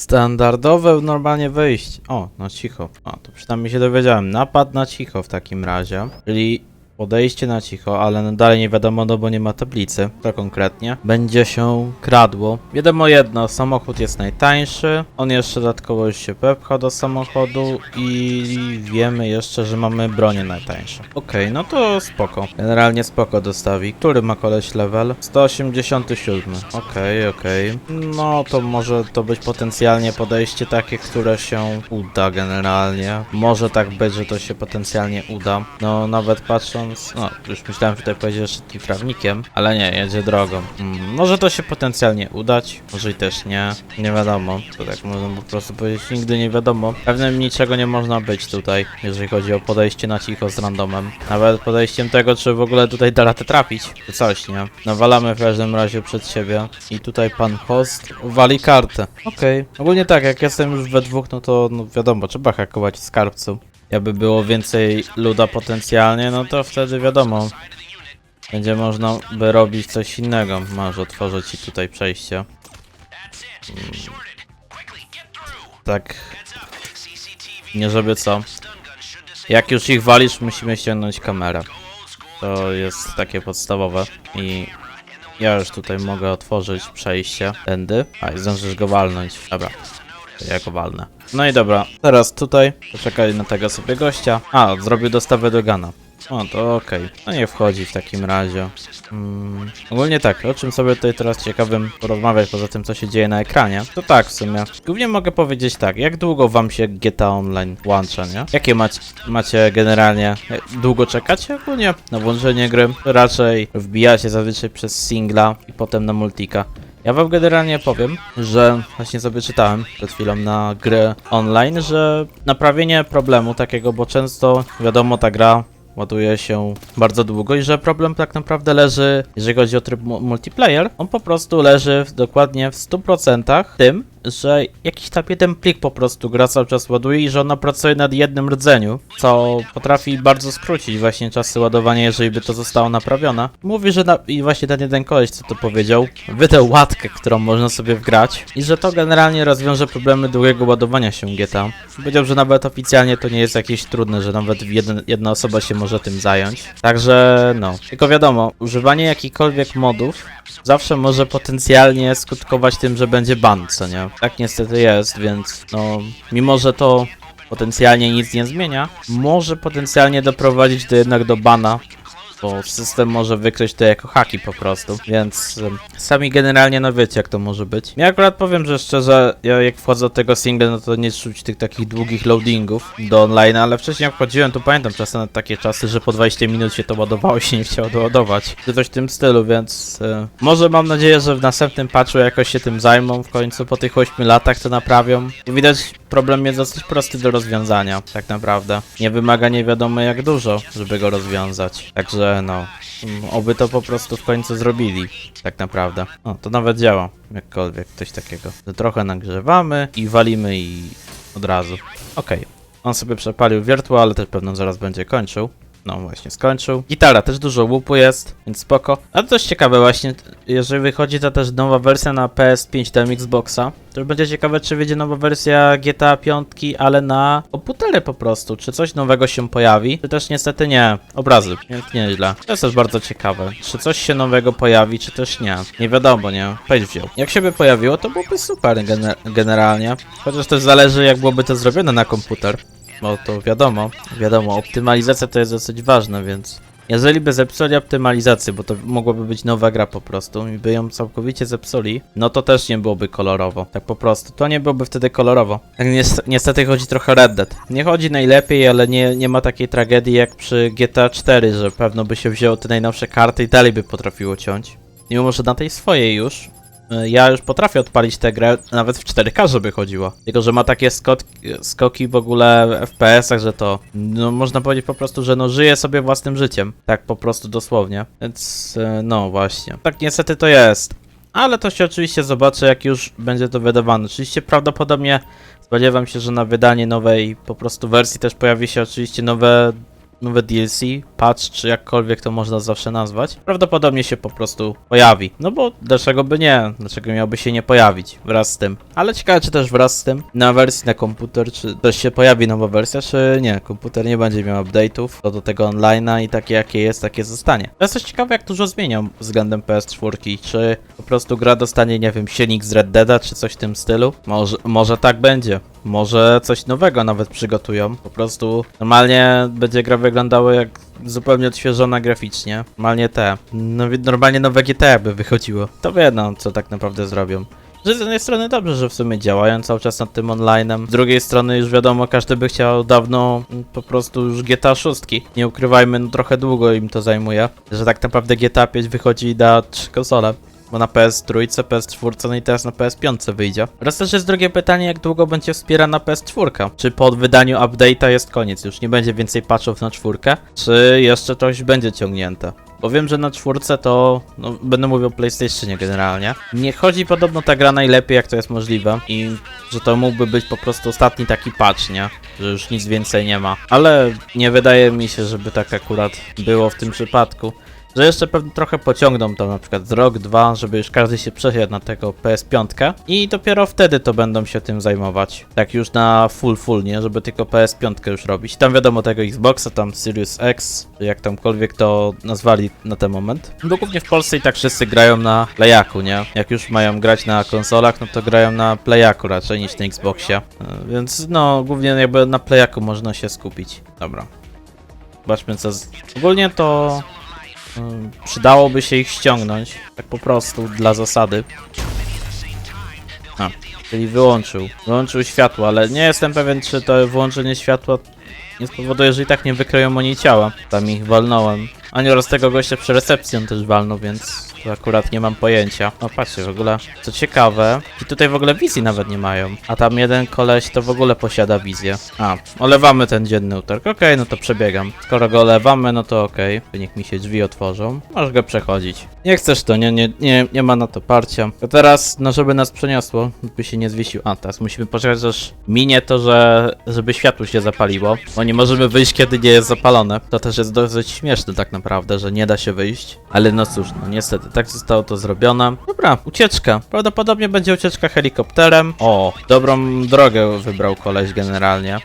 Standardowe normalnie wyjście. O, na cicho. O, to przynajmniej się dowiedziałem. Napad na cicho w takim razie. Czyli podejście na cicho, ale no dalej nie wiadomo, no bo nie ma tablicy. To konkretnie. Będzie się kradło. Wiadomo jedno, samochód jest najtańszy. On jeszcze dodatkowo się pepcha do samochodu i wiemy jeszcze, że mamy bronię najtańsze. Okej, no to spoko. Generalnie spoko dostawi. Który ma koleś level? 187. Okej, okej. No to może to być potencjalnie podejście takie, które się uda generalnie. Może tak być, że to się potencjalnie uda. No nawet patrząc, no już myślałem tutaj powiedzieć jeszcze tym trawnikiem, ale nie, jedzie drogą. Mm, może to się potencjalnie udać, może i też nie. Nie wiadomo, to tak można po prostu powiedzieć, nigdy nie wiadomo. Pewnym niczego nie można być tutaj, jeżeli chodzi o podejście na cicho z randomem. Nawet podejściem tego, czy w ogóle tutaj da radę trafić, czy coś, nie? Nawalamy w każdym razie przed siebie i tutaj pan host wali kartę. Okej. Ogólnie tak, jak jestem już we dwóch, no to no wiadomo, trzeba hakować w skarbcu. Jakby było więcej luda potencjalnie, no to wtedy wiadomo. Będzie można by robić coś innego. Masz otworzyć ci tutaj przejście. Mm. Tak. Nie żeby co. Jak już ich walisz, musimy ściągnąć kamerę. To jest takie podstawowe. I ja już tutaj mogę otworzyć przejście tędy. A, i zdążysz go walnąć. Dobra. To ja go walnę. No i dobra, teraz tutaj poczekaj na tego sobie gościa. A, zrobił dostawę do Gana. O, to okej. No nie wchodzi w takim razie. Mm, ogólnie tak, o czym sobie tutaj teraz ciekawym porozmawiać, poza tym co się dzieje na ekranie, to tak w sumie. Głównie mogę powiedzieć tak, jak długo wam się GTA Online włącza, nie? Jakie macie, macie generalnie, długo czekacie ogólnie na włączenie gry? Raczej wbijacie zazwyczaj przez singla i potem na multika. Ja wam generalnie powiem, że właśnie sobie czytałem przed chwilą na grę online, że naprawienie problemu takiego, bo często wiadomo ta gra ładuje się bardzo długo i że problem tak naprawdę leży, jeżeli chodzi o tryb mu- multiplayer, on po prostu leży w, dokładnie w 100% tym, że jakiś tam jeden plik po prostu gra cały czas ładuje i że ona pracuje nad jednym rdzeniu, co potrafi bardzo skrócić właśnie czasy ładowania, jeżeli by to zostało naprawione. Mówi, że na, i właśnie ten jeden koleś, co to powiedział, wydał łatkę, którą można sobie wgrać i że to generalnie rozwiąże problemy długiego ładowania się GTA. Powiedział, że nawet oficjalnie to nie jest jakieś trudne, że nawet jedna osoba się może tym zająć. Także no, tylko wiadomo, używanie jakichkolwiek modów zawsze może potencjalnie skutkować tym, że będzie ban, co nie? Tak niestety jest, więc no, mimo że to potencjalnie nic nie zmienia, może potencjalnie doprowadzić do jednak do bana, bo system może wykryć to jako haki po prostu, więc sami generalnie no wiecie jak to może być. Ja akurat powiem, że szczerze, ja jak wchodzę do tego single, no to nie czuć tych takich długich loadingów do online, ale wcześniej jak wchodziłem, to pamiętam czasem na takie czasy, że po 20 minut się to ładowało i się nie chciało doładować. Coś w tym stylu, więc y, może mam nadzieję, że w następnym patchu jakoś się tym zajmą, w końcu po tych 8 latach to naprawią. I widać, problem jest dosyć prosty do rozwiązania, tak naprawdę. Nie wymaga nie wiadomo jak dużo, żeby go rozwiązać. Także no, mm, oby to po prostu w końcu zrobili, tak naprawdę. O, to nawet działa, jakkolwiek, coś takiego. To trochę nagrzewamy i walimy i od razu. Okej. On sobie przepalił wiertło, ale też pewno zaraz będzie kończył. No właśnie, skończył. Gitara, też dużo łupu jest, więc spoko. A to też ciekawe właśnie, jeżeli wychodzi ta też nowa wersja na PS5 do Xboxa, to już będzie ciekawe, czy wyjdzie nowa wersja GTA 5, ale na komputery po prostu. Czy coś nowego się pojawi, czy też niestety nie. Obrazy, więc nieźle. To jest też bardzo ciekawe. Czy coś się nowego pojawi, czy też nie. Nie wiadomo, nie? Page wziął. Jak się by pojawiło, to byłoby super gener generalnie. Chociaż też zależy, jak byłoby to zrobione na komputer. Bo to wiadomo, wiadomo, optymalizacja to jest dosyć ważne, więc jeżeli by zepsuli optymalizację, bo to mogłaby być nowa gra po prostu i by ją całkowicie zepsuli, no to też nie byłoby kolorowo, tak po prostu, to nie byłoby wtedy kolorowo. Tak nies- niestety chodzi trochę Red Dead. Nie chodzi najlepiej, ale nie, nie ma takiej tragedii jak przy GTA 4, że pewno by się wzięło te najnowsze karty i dalej by potrafiło ciąć. Mimo, że na tej swojej już ja już potrafię odpalić tę grę nawet w 4K, żeby chodziło. Tylko, że ma takie skok, skoki w ogóle w FPS-ach, że to, no można powiedzieć po prostu, że no żyje sobie własnym życiem. Tak po prostu dosłownie. Więc, y, no właśnie. Tak niestety to jest. Ale to się oczywiście zobaczy, jak już będzie to wydawane. Oczywiście prawdopodobnie spodziewam się, że na wydanie nowej po prostu wersji też pojawi się oczywiście nowe nowe DLC, patch, czy jakkolwiek to można zawsze nazwać, prawdopodobnie się po prostu pojawi. No bo dlaczego by nie? Dlaczego miałby się nie pojawić wraz z tym? Ale ciekawe, czy też wraz z tym na wersji na komputer, czy też się pojawi nowa wersja, czy nie. Komputer nie będzie miał update'ów do tego online'a i takie jakie jest, takie zostanie. To jest ciekawe, jak dużo zmienią względem PS4, czy po prostu gra dostanie, nie wiem, silnik z Red Deada, czy coś w tym stylu. Może, może tak będzie. Może coś nowego nawet przygotują. Po prostu normalnie będzie gra wyglądała jak zupełnie odświeżona graficznie. Normalnie te. No, normalnie nowe GTA by wychodziło. To wiedzą, co tak naprawdę zrobią. Że z jednej strony dobrze, że w sumie działają cały czas nad tym online'em. Z drugiej strony już wiadomo, każdy by chciał dawno po prostu już GTA 6. Nie ukrywajmy, no trochę długo im to zajmuje. Że tak naprawdę GTA 5 wychodzi na trzy konsole. Bo na PS3, PS4, no i teraz na PS5 wyjdzie. Oraz też jest drugie pytanie, jak długo będzie wspierana PS4? Czy po wydaniu update'a jest koniec, już nie będzie więcej patchów na czwórkę? Czy jeszcze coś będzie ciągnięte? Bo wiem, że na czwórce to, no, będę mówił o PlayStationie generalnie. Nie chodzi podobno ta gra najlepiej, jak to jest możliwe i że to mógłby być po prostu ostatni taki patch, nie? Że już nic więcej nie ma. Ale nie wydaje mi się, żeby tak akurat było w tym przypadku. Że jeszcze pewnie trochę pociągną to na przykład rok, dwa, żeby już każdy się przesiadł na tego PS5 i dopiero wtedy to będą się tym zajmować. Tak już na full full, nie? Żeby tylko PS5 już robić. Tam wiadomo tego Xboxa, tam Series X, czy jak tamkolwiek to nazwali na ten moment. Bo głównie w Polsce i tak wszyscy grają na Playaku, nie? Jak już mają grać na konsolach, no to grają na Playaku raczej niż na Xboxie. E, Więc no, głównie jakby na Playaku można się skupić. Dobra. Zobaczmy co z... Ogólnie to... Ym, Przydałoby się ich ściągnąć, tak po prostu, dla zasady. A, czyli wyłączył. Wyłączył światło, ale nie jestem pewien, czy to wyłączenie światła nie spowoduje, że i tak nie wykryją oni ciała. Tam ich walnąłem. Ani oraz tego gościa przy recepcji on też walnął, więc to akurat nie mam pojęcia. No patrzcie, w ogóle, co ciekawe, i tutaj w ogóle wizji nawet nie mają. A tam jeden koleś to w ogóle posiada wizję. A, olewamy ten dzienny utarg. Okej, no to przebiegam. Skoro go olewamy, no to okej. Niech mi się drzwi otworzą. Możesz go przechodzić. Nie chcesz to, nie, nie, nie, nie ma na to parcia. To teraz, no żeby nas przeniosło, by się nie zwiesił. A, teraz musimy poczekać, aż minie to, że żeby światło się zapaliło. Bo nie możemy wyjść, kiedy nie jest zapalone. To też jest dosyć śmieszne tak naprawdę, że nie da się wyjść. Ale no cóż, no niestety, tak zostało to zrobione. Dobra, ucieczka. Prawdopodobnie będzie ucieczka helikopterem. O, dobrą drogę wybrał koleś generalnie.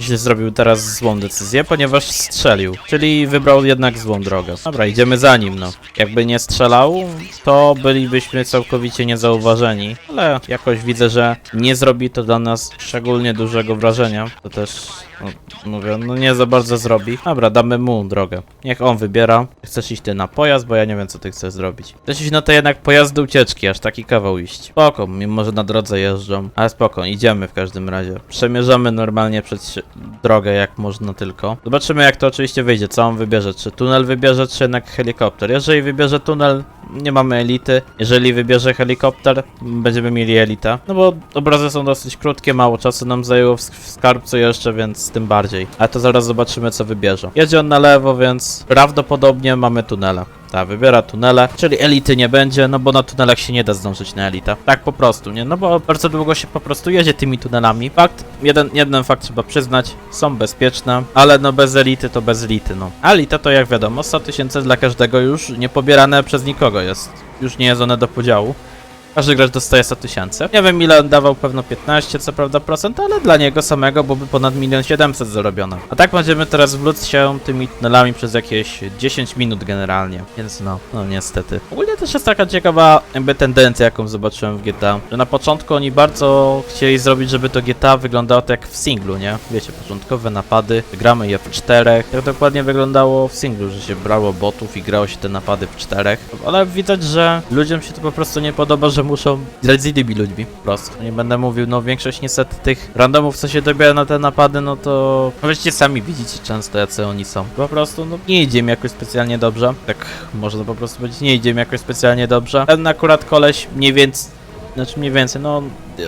Źle zrobił teraz złą decyzję, ponieważ strzelił. Czyli wybrał jednak złą drogę. Dobra, idziemy za nim, no. Jakby nie strzelał, to bylibyśmy całkowicie niezauważeni. Ale jakoś widzę, że nie zrobi to dla nas szczególnie dużego wrażenia. To też, no, mówię, no nie za bardzo zrobi. Dobra, damy mu drogę. Niech on wybiera. Chcesz iść ty na pojazd, bo ja nie wiem, co ty chcesz zrobić. Chcesz iść na te jednak pojazdy ucieczki, aż taki kawał iść. Spoko, mimo że na drodze jeżdżą. Ale spoko, idziemy w każdym razie. Przemierzamy normalnie przez drogę, jak można tylko. Zobaczymy, jak to oczywiście wyjdzie, co on wybierze. Czy tunel wybierze, czy jednak helikopter. Jeżeli wybierze tunel, nie mamy elity. Jeżeli wybierze helikopter, będziemy mieli elita. No bo obrazy są dosyć krótkie, mało czasu nam zajęło w, skarbcu jeszcze, więc tym bardziej. Ale to zaraz zobaczymy, co wybierze. Jedzie on na lewo, więc prawdopodobnie mamy tunele. Tak, wybiera tunele, czyli elity nie będzie, no bo na tunelach się nie da zdążyć na elita. Tak po prostu, nie? No bo bardzo długo się po prostu jedzie tymi tunelami. Fakt, jeden, jeden fakt trzeba przyznać, są bezpieczne, ale no bez elity to bez elity, no. A elita to jak wiadomo, 100 tysięcy dla każdego już nie pobierane przez nikogo jest. Już nie jest one do podziału. Każdy gracz dostaje 100 tysięcy. Nie wiem ile on dawał, pewno 15 co prawda procent, ale dla niego samego byłoby ponad 1 700 zarobione. A tak będziemy teraz wlóc się tymi tunelami przez jakieś 10 minut generalnie, więc no, no niestety. Ogólnie też jest taka ciekawa jakby tendencja jaką zobaczyłem w GTA, że na początku oni bardzo chcieli zrobić, żeby to GTA wyglądało tak jak w singlu, nie? Wiecie, początkowe napady, gramy je w czterech, tak dokładnie wyglądało w singlu, że się brało botów i grało się te napady w czterech, ale widać, że ludziom się to po prostu nie podoba, że muszą grać z innymi ludźmi, po prostu. Nie będę mówił, no większość niestety tych randomów, co się dobiera na te napady, no to wreszcie sami widzicie często, jacy oni są. Po prostu, no nie idzie mi jakoś specjalnie dobrze, tak można po prostu powiedzieć, nie idzie mi jakoś specjalnie dobrze. Ten akurat koleś mniej więcej znaczy mniej więcej, no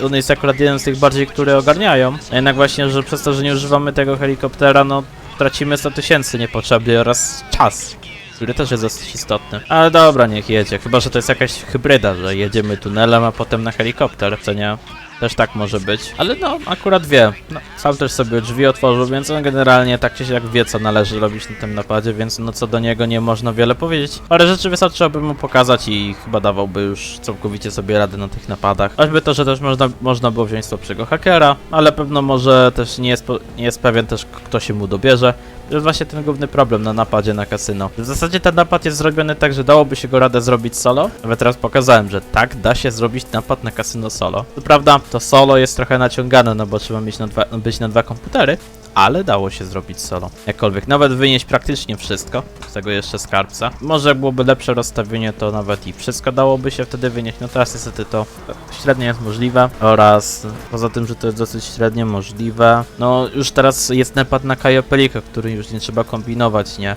on jest akurat jeden z tych bardziej, które ogarniają. A jednak właśnie, że przez to, że nie używamy tego helikoptera, no tracimy 100 tysięcy niepotrzebnie oraz czas. Który też jest dosyć istotny. Ale dobra, niech jedzie. Chyba, że to jest jakaś hybryda, że jedziemy tunelem, a potem na helikopter, co nie? też tak może być. Ale no, akurat wie. No, sam też sobie drzwi otworzył, więc on generalnie tak czy wie, co należy robić na tym napadzie, więc no co do niego nie można wiele powiedzieć. Parę rzeczy wystarczyłoby mu pokazać i chyba dawałby już całkowicie sobie radę na tych napadach. Choćby to, że też można, można było wziąć słabszego hakera, ale pewno może też nie jest, nie jest pewien też, kto się mu dobierze. To jest właśnie ten główny problem na napadzie na kasyno. W zasadzie ten napad jest zrobiony tak, że dałoby się go radę zrobić solo. Nawet teraz pokazałem, że tak, da się zrobić napad na kasyno solo. Co prawda, to solo jest trochę naciągane, no bo trzeba mieć na dwa, być na dwa komputery, ale dało się zrobić solo. Jakkolwiek, nawet wynieść praktycznie wszystko, z tego jeszcze skarbca. Może byłoby lepsze rozstawienie, to nawet i wszystko dałoby się wtedy wynieść. No teraz niestety to średnio jest możliwe oraz poza tym, że to jest dosyć średnio możliwe, no już teraz jest napad na Kajo Pelika, który już nie trzeba kombinować, nie?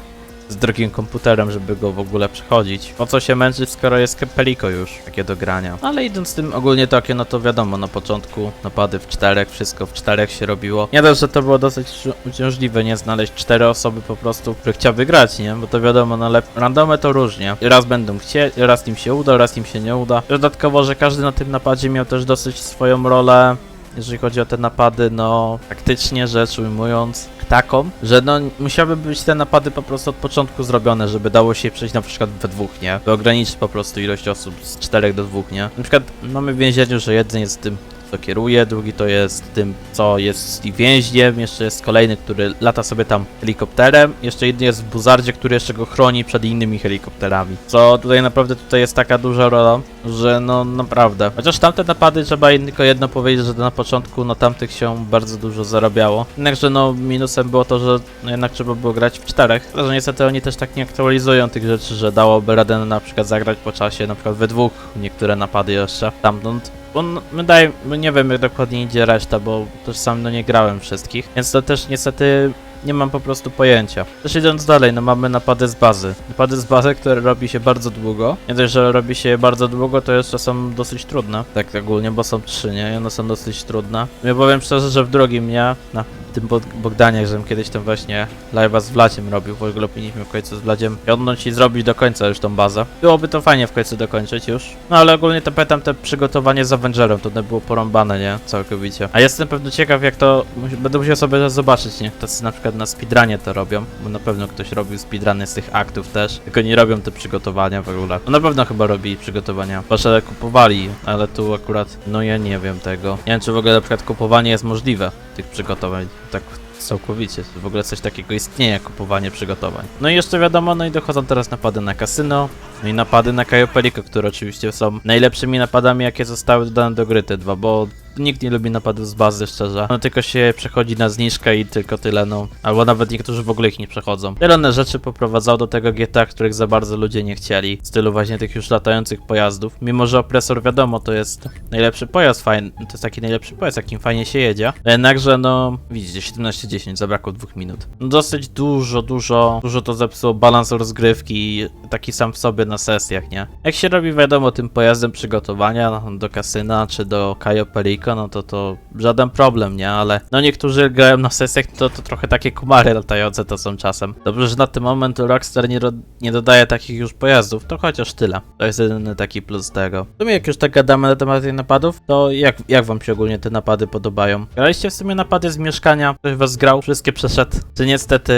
Z drugim komputerem, żeby go w ogóle przechodzić. Po co się męczyć, skoro jest Peliko już takie do grania. Ale idąc tym ogólnie takie, no to wiadomo, na początku napady w czterech, wszystko w czterech się robiło. Nie dość, że to było dosyć uciążliwe, nie? Znaleźć cztery osoby po prostu, które chciały grać, nie? Bo to wiadomo, no ale randomy to różnie. Raz będą chcieć, raz im się uda, raz im się nie uda. Dodatkowo, że każdy na tym napadzie miał też dosyć swoją rolę jeżeli chodzi o te napady, no faktycznie rzecz ujmując taką, że no musiały być te napady po prostu od początku zrobione, żeby dało się przejść na przykład we dwóch, nie? By ograniczyć po prostu ilość osób z czterech do dwóch, nie? Na przykład mamy w więzieniu, że jeden jest tym co kieruje, drugi to jest tym, co jest i więźniem, jeszcze jest kolejny, który lata sobie tam helikopterem, jeszcze jeden jest w buzardzie, który jeszcze go chroni przed innymi helikopterami. Co tutaj naprawdę tutaj jest taka duża rola, że no naprawdę. Chociaż tamte napady trzeba tylko jedno powiedzieć, że na początku no tamtych się bardzo dużo zarabiało. Jednakże no minusem było to, że no, jednak trzeba było grać w czterech. Że niestety oni też tak nie aktualizują tych rzeczy, że dałoby radę na przykład zagrać po czasie, na przykład we dwóch niektóre napady jeszcze stamtąd. Bo no, wydaje, nie wiem jak dokładnie idzie reszta, bo też sam no nie grałem wszystkich, więc to też niestety nie mam po prostu pojęcia. Też idąc dalej, no mamy napady z bazy. Napady z bazy, które robi się bardzo długo. Nie dość, że robi się je bardzo długo, to jeszcze są dosyć trudne. Tak ogólnie, bo są trzy, nie? I one są dosyć trudne. Ja powiem szczerze, że w drugim nie, na tym Bog- Bogdanie, żebym kiedyś tam właśnie live'a z Wladziem robił, w ogóle powinniśmy w końcu z Wladziem piątnąć i zrobić do końca już tą bazę. Byłoby to fajnie w końcu dokończyć już. No ale ogólnie to pamiętam te przygotowanie z Avengerem, to było porąbane, nie? Całkowicie. A jestem pewno ciekaw jak to, będę musiał sobie zobaczyć, nie? Tacy na przykład na speedrunie to robią, bo na pewno ktoś robił speedruny z tych aktów też, tylko nie robią te przygotowania w ogóle. No na pewno chyba robili przygotowania, proszę kupowali, ale tu akurat, no ja nie wiem tego. Nie wiem czy w ogóle na przykład kupowanie jest możliwe tych przygotowań, tak całkowicie. W ogóle coś takiego istnieje, kupowanie przygotowań. No i jeszcze wiadomo, no i dochodzą teraz napady na kasyno, no i napady na Cayo Perico, które oczywiście są najlepszymi napadami, jakie zostały dodane do gry te dwa, bo nikt nie lubi napadów z bazy, szczerze. No tylko się przechodzi na zniżkę i tylko tyle, no. Albo nawet niektórzy w ogóle ich nie przechodzą. Wiele rzeczy poprowadzało do tego GTA, których za bardzo ludzie nie chcieli. W stylu właśnie tych już latających pojazdów. Mimo, że opresor wiadomo, to jest najlepszy pojazd, fajny. To jest taki najlepszy pojazd, jakim fajnie się jedzie. Jednakże, no, widzicie, 17-10, zabrakło dwóch minut. No, dosyć dużo, dużo, dużo to zepsuło balans rozgrywki, taki sam w sobie na sesjach, nie? Jak się robi, wiadomo, tym pojazdem przygotowania do kasyna czy do Cayo Perico, no to to żaden problem, nie? Ale no niektórzy grają na sesjach, to, to trochę takie kumary latające to są czasem. Dobrze, że na ten moment Rockstar nie, nie dodaje takich już pojazdów, to chociaż tyle. To jest jedyny taki plus tego. W sumie jak już tak gadamy na temat tych napadów, to jak, jak wam się ogólnie te napady podobają? Graliście w sumie napady z mieszkania? Ktoś was grał? Wszystkie przeszedł? Czy niestety,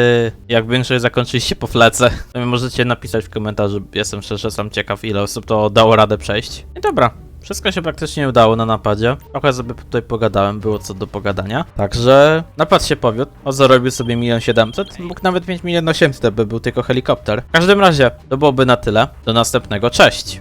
jak większość zakończyliście po flece? Możecie napisać w komentarzu, jestem szczerze sam ciekaw ile osób to dało radę przejść. I dobra, wszystko się praktycznie udało na napadzie. Trochę sobie tutaj pogadałem, było co do pogadania. Także napad się powiódł. O zarobił sobie 1 700, mógł nawet mieć 1 800, by był tylko helikopter. W każdym razie, to byłoby na tyle. Do następnego, cześć!